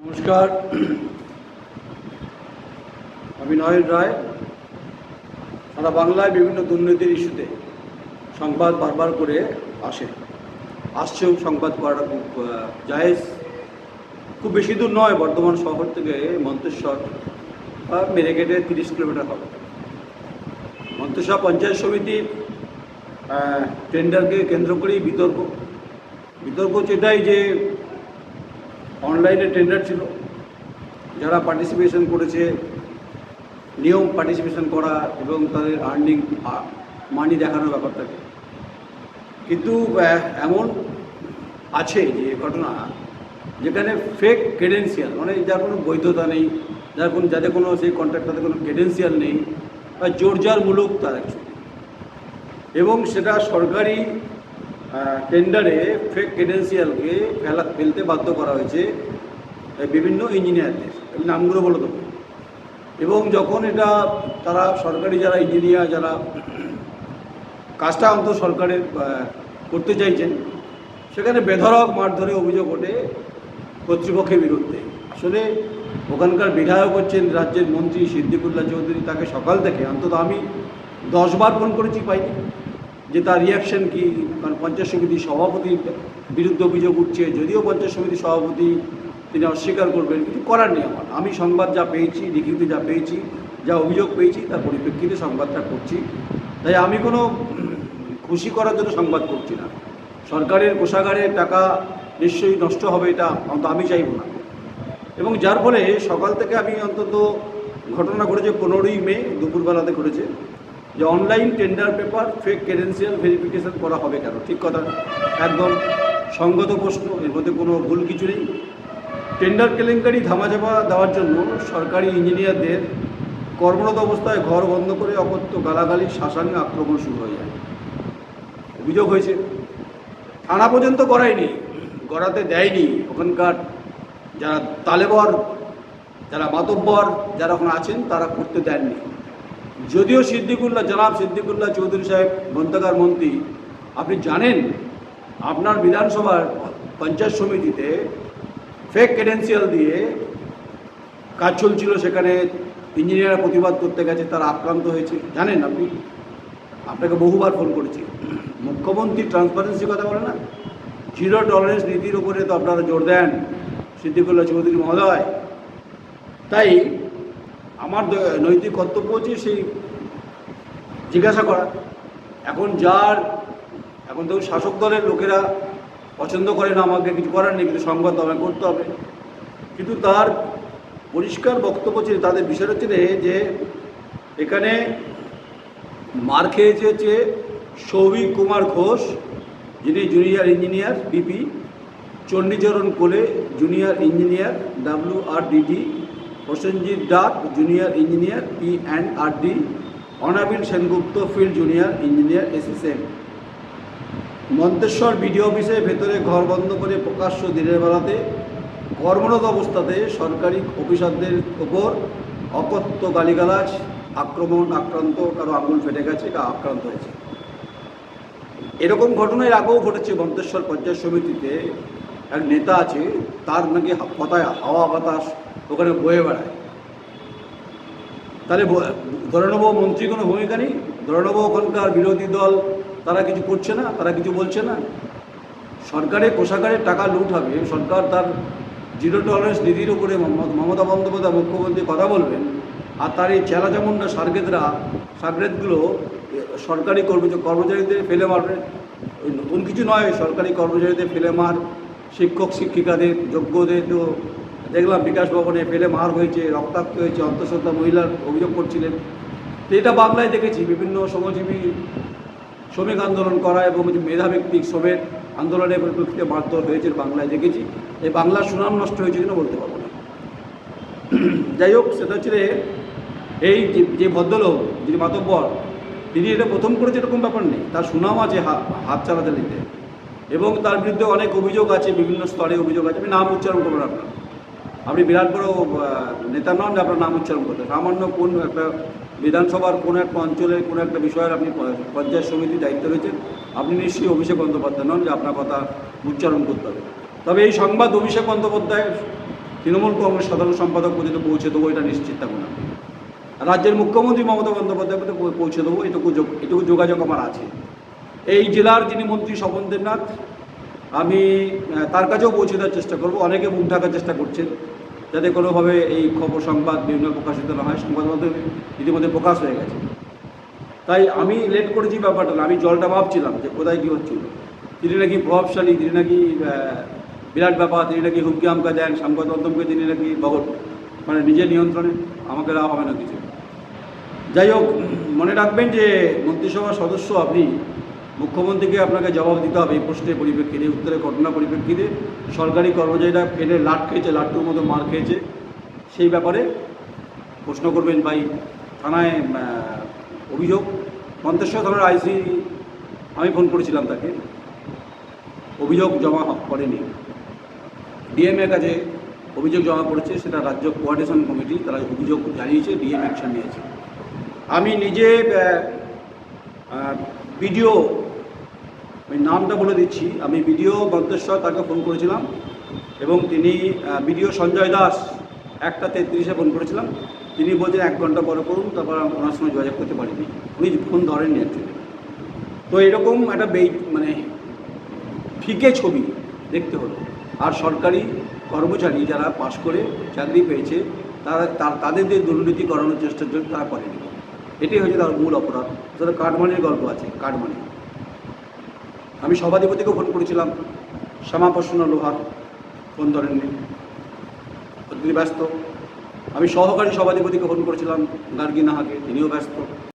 নমস্কার। আমি নয়ন রায়। সারা বাংলায় বিভিন্ন দুর্নীতির ইস্যুতে সংবাদ বারবার করে আসে। আসছেও সংবাদ করাটা খুব জায়েজ। খুব বেশি দূর নয়, বর্ধমান শহর থেকে মন্তেশ্বর বা মেরেগেটে তিরিশ কিলোমিটার হবে। মন্তেশ্বর পঞ্চায়েত সমিতি টেন্ডারকে কেন্দ্র করেই বিতর্ক। বিতর্ক হচ্ছে এটাই যে অনলাইনে টেন্ডার ছিল। যারা পার্টিসিপেশন করেছে, নিয়ম পার্টিসিপেশন করা এবং তাদের আর্নিং মানি দেখানোর ব্যাপার থাকে। কিন্তু এমন আছে যে ঘটনা যেখানে ফেক ক্রেডেন্সিয়াল মানে যার কোনো বৈধতা নেই, যার কোনো, যাদের কোনো সেই কন্ট্রাক্ট কোনো ক্রেডেন্সিয়াল নেই, বা জোরজারমূলক তার এবং সেটা সরকারি টেন্ডারে ফেক ক্রেডেন্সিয়ালকে ফেলা ফেলতে বাধ্য করা হয়েছে বিভিন্ন ইঞ্জিনিয়ারদের নামগুলো বলে দেবো। এবং যখন এটা তারা সরকারি যারা ইঞ্জিনিয়ার যারা কাজটা অন্তত সরকারের করতে চাইছেন, সেখানে বেধরক মারধরে অভিযোগ ওঠে কর্তৃপক্ষের বিরুদ্ধে। আসলে ওখানকার বিধায়ক হচ্ছেন রাজ্যের মন্ত্রী সিদ্দিকুল্লাহ চৌধুরী, তাকে সকাল থেকে, অন্তত আমি দশবার ফোন করেছি, পাইনি। যে তার রিয়াকশন কি? কারণ পঞ্চায়েত সমিতির সভাপতির বিরুদ্ধে অভিযোগ উঠছে, যদিও পঞ্চায়েত সমিতির সভাপতি তিনি অস্বীকার করবেন, কিন্তু করার নেই আমার। আমি সংবাদ যা পেয়েছি লিখিত যা পেয়েছি, যা অভিযোগ পেয়েছি, তার পরিপ্রেক্ষিতে সংবাদটা করছি। তাই আমি কোনো খুশি করার জন্য সংবাদ করছি না। সরকারের কোষাগারে টাকা নিশ্চয়ই নষ্ট হবে এটা অন্তত আমি চাইব না। এবং যার ফলে সকাল থেকে আমি অন্তত ঘটনা ঘটেছে পনেরোই মে, দুপুরবেলাতে ঘটেছে। যে online tender paper fake credential verification করা হবে কেন? ঠিক কথা? একদম সঙ্গত প্রশ্ন, এর মধ্যে কোনো ভুল কিছু নেই। টেন্ডার কেলেঙ্কারি ধামাচাপা দেওয়ার জন্য সরকারি ইঞ্জিনিয়ারদের কর্মরত অবস্থায় ঘর বন্ধ করে অকথ্য গালাগালি শাসানি আক্রমণ শুরু হয়ে যায়। অভিযোগ হয়েছে। থানা পর্যন্ত করায়নি গড়াতে দেয়নি। ওখানকার যারা তালেবর, যারা মাতব্বর, যারা ওখানে আছেন, তারা করতে দেননি। যদিও সিদ্দিকুল্লাহ, জনাব সিদ্দিকুল্লাহ চৌধুরী সাহেব, গ্রন্থাগার মন্ত্রী, আপনি জানেন আপনার বিধানসভার পঞ্চায়েত সমিতিতে ফেক ক্রেডেন্সিয়াল দিয়ে কাজ চলছিল, সেখানে ইঞ্জিনিয়ার প্রতিবাদ করতে গেছে, তারা আক্রান্ত হয়েছে। জানেন আপনি? আপনাকে বহুবার ফোন করেছি। মুখ্যমন্ত্রী ট্রান্সপারেন্সি কথা বলে না? জিরো টলারেন্স নীতির উপরে তো আপনারা জোর দেন সিদ্দিকুল্লাহ চৌধুরী মহোদয়। তাই আমার নৈতিক কর্তব্য হচ্ছে সেই জিজ্ঞাসা করা। এখন যার, এখন তো শাসক দলের লোকেরা পছন্দ করে না, আমাকে কিছু করার নেই, কিন্তু সংবাদ তো আমাকে করতে হবে। কিন্তু তার পরিষ্কার বক্তব্য ছিল তাদের বিষয় হচ্ছে যে- এখানে মার খেয়েছে হচ্ছে সৌভিক কুমার ঘোষ, যিনি junior engineer, BP, Chandicharan Kole junior engineer, W R DD Prasenjit Dak junior engineer P and R D Anabil Sengupta field junior engineer SSM Manteswar BDO অফিসে ভেতরে ঘর বন্ধ করে প্রকাশ্য দিনের বেলাতে কর্মরত অবস্থাতে সরকারি অফিসারদের ওপর অকথ্য গালিগালাজ, আক্রমণ, আক্রান্ত, কারও আঙুল ফেটে গেছে কা আক্রান্ত হয়েছে। এরকম ঘটনা এর আগেও ঘটেছে মন্তেশ্বর পঞ্চায়েত সমিতিতে। এক নেতা আছে, তার নাকি কথায় হাওয়া বাতাস ওখানে বয়ে বেড়ায়। তাহলে ধরে মন্ত্রী কোনো ভূমিকা নেই। ধরে ওখানকার বিরোধী দল, তারা কিছু করছে না, তারা কিছু বলছে না। সরকারের কোষাগারের টাকা লুট হবে। সরকার তার জিরো টলারেন্স নীতির উপরে মম- মমতা বন্দ্যোপাধ্যায় মুখ্যমন্ত্রী কথা বলবেন। আর তার এই চেলাচামুন্ডা সার্গেদরা, সার্গেদগুলো সরকারি কর্মচারী কর্মচারীদের ফেলে মারবে। ওই নতুন কিছু নয়, সরকারি কর্মচারীদের ফেলে মার। শিক্ষক, শিক্ষিকাদের, যোগ্যদের তো দেখলাম বিকাশ ভবনে ফেলে মার হয়েছে, রক্তাক্ত হয়েছে, অন্তঃসত্ত্বা মহিলার অভিযোগ করছিলেন। তো এটা বাংলায় দেখেছি, বিভিন্ন শ্রমজীবী শ্রমিক আন্দোলন করা এবং যে মেধাভিত্তিক শ্রমের আন্দোলনের পরিপ্রেক্ষিতে মারধর হয়েছে বাংলায় দেখেছি। এই বাংলার সুনাম নষ্ট হয়েছে কিনা বলতে পারব না। যাই হোক, সেটা হচ্ছে এই যে- ভদ্রলোক, যিনি মাতব্বর, তিনি এটা প্রথম করেছে এরকম ব্যাপার নেই। তার সুনাম আছে হাত চালাতে নিতে। এবং তার বিরুদ্ধে অনেক অভিযোগ আছে, বিভিন্ন স্তরে অভিযোগ আছে। আমি নাম উচ্চারণ করব না আপনার। আপনি বিরাট বড় নেতা নন যে আপনার নাম উচ্চারণ করতে সামান্য কোন একটা বিধানসভার কোনো একটা অঞ্চলের কোনো একটা বিষয়ের আপনি পঞ্চায়েত সমিতির দায়িত্ব রয়েছেন আপনি নিশ্চয়ই অভিষেক বন্দ্যোপাধ্যায় নন যে আপনার কথা উচ্চারণ করতে হবে। তবে এই সংবাদ অভিষেক বন্দ্যোপাধ্যায় তৃণমূল কংগ্রেস সাধারণ সম্পাদক পর্যন্ত পৌঁছে দেবো, এটা নিশ্চিত থাকুন। রাজ্যের মুখ্যমন্ত্রী মমতা বন্দ্যোপাধ্যায় পর্যন্ত পৌঁছে দেবো, এটুকু এটুকু যোগাযোগ আমার আছে। এই জেলার যিনি মন্ত্রী স্বপন দেবনাথ, আমি তার কাছেও পৌঁছে দেওয়ার চেষ্টা করব, অনেকে মুখ ঢাকার চেষ্টা করছেন। যাতে কোনোভাবে এই খবর সংবাদ বিভিন্ন প্রকাশিত না হয়, সংবাদ মাধ্যমে ইতিমধ্যে প্রকাশ হয়ে গেছে। তাই আমি লেট করেছি ব্যাপারটা আমি জলটা ভাবছিলাম যে কোথায় কী হচ্ছিল তিনি নাকি প্রভাবশালী, তিনি নাকি বিরাট ব্যাপার, তিনি নাকি হুমকি আমকা দেন সংবাদ মাধ্যমকে তিনি নাকি বগট মানে নিজের নিয়ন্ত্রণে, আমাকে দেওয়া হবে না কিছু। যাই হোক, মনে রাখবেন যে মন্ত্রিসভার সদস্য আপনি মুখ্যমন্ত্রীকে আপনাকে জবাব দিতে হবে এই প্রশ্নের পরিপ্রেক্ষিতে এই উত্তরের ঘটনা পরিপ্রেক্ষিতে। সরকারি কর্মচারীরা ফেলে লাট খেয়েছে, লাট্টুর মতো মার খেয়েছে। সেই ব্যাপারে প্রশ্ন করবেন ভাই, থানায় অভিযোগ। মন্তেশ্বর থানার আইসি, আমি ফোন করেছিলাম তাকে। অভিযোগ জমা করেনি। ডিএমের কাছে অভিযোগ জমা করেছে সেটা রাজ্য কোয়ার্ডিনেশন কমিটি, তারা অভিযোগ জানিয়েছে, ডিএম অ্যাকশন নিয়েছে। আমি নিজে ভিডিও আমি নামটা বলে দিচ্ছি। আমি বিডিও মন্তেশ্বর তাকে ফোন করেছিলাম এবং তিনি ভিডিও সঞ্জয় দাস একটা তেত্রিশে ফোন করেছিলাম। তিনি বলছেন, এক ঘণ্টা পরে করুন, তারপর ওনার সঙ্গে যোগাযোগ করতে পারিনি। উনি ফোন ধরেননি অ্যাকচুয়ালি তো এরকম একটা বে মানে ফিকে ছবি দেখতে হলো। আর সরকারি কর্মচারী যারা পাশ করে চাকরি পেয়েছে, তারা তাদের যে দুর্নীতি করানোর চেষ্টার জন্য তারা করেনি। এটাই হচ্ছে তার মূল অপরাধ। সেটা কাঠমানির গল্প আছে, কাঠমানি। আমি সভাধিপতিকেও ফোন করেছিলাম। শ্যামাপ্রসন্ন লোহার ফোন ধরেননি তিনি ব্যস্ত। আমি সহকারী সভাধিপতিকে ফোন করেছিলাম, গার্গী নাহাকে, তিনিও ব্যস্ত।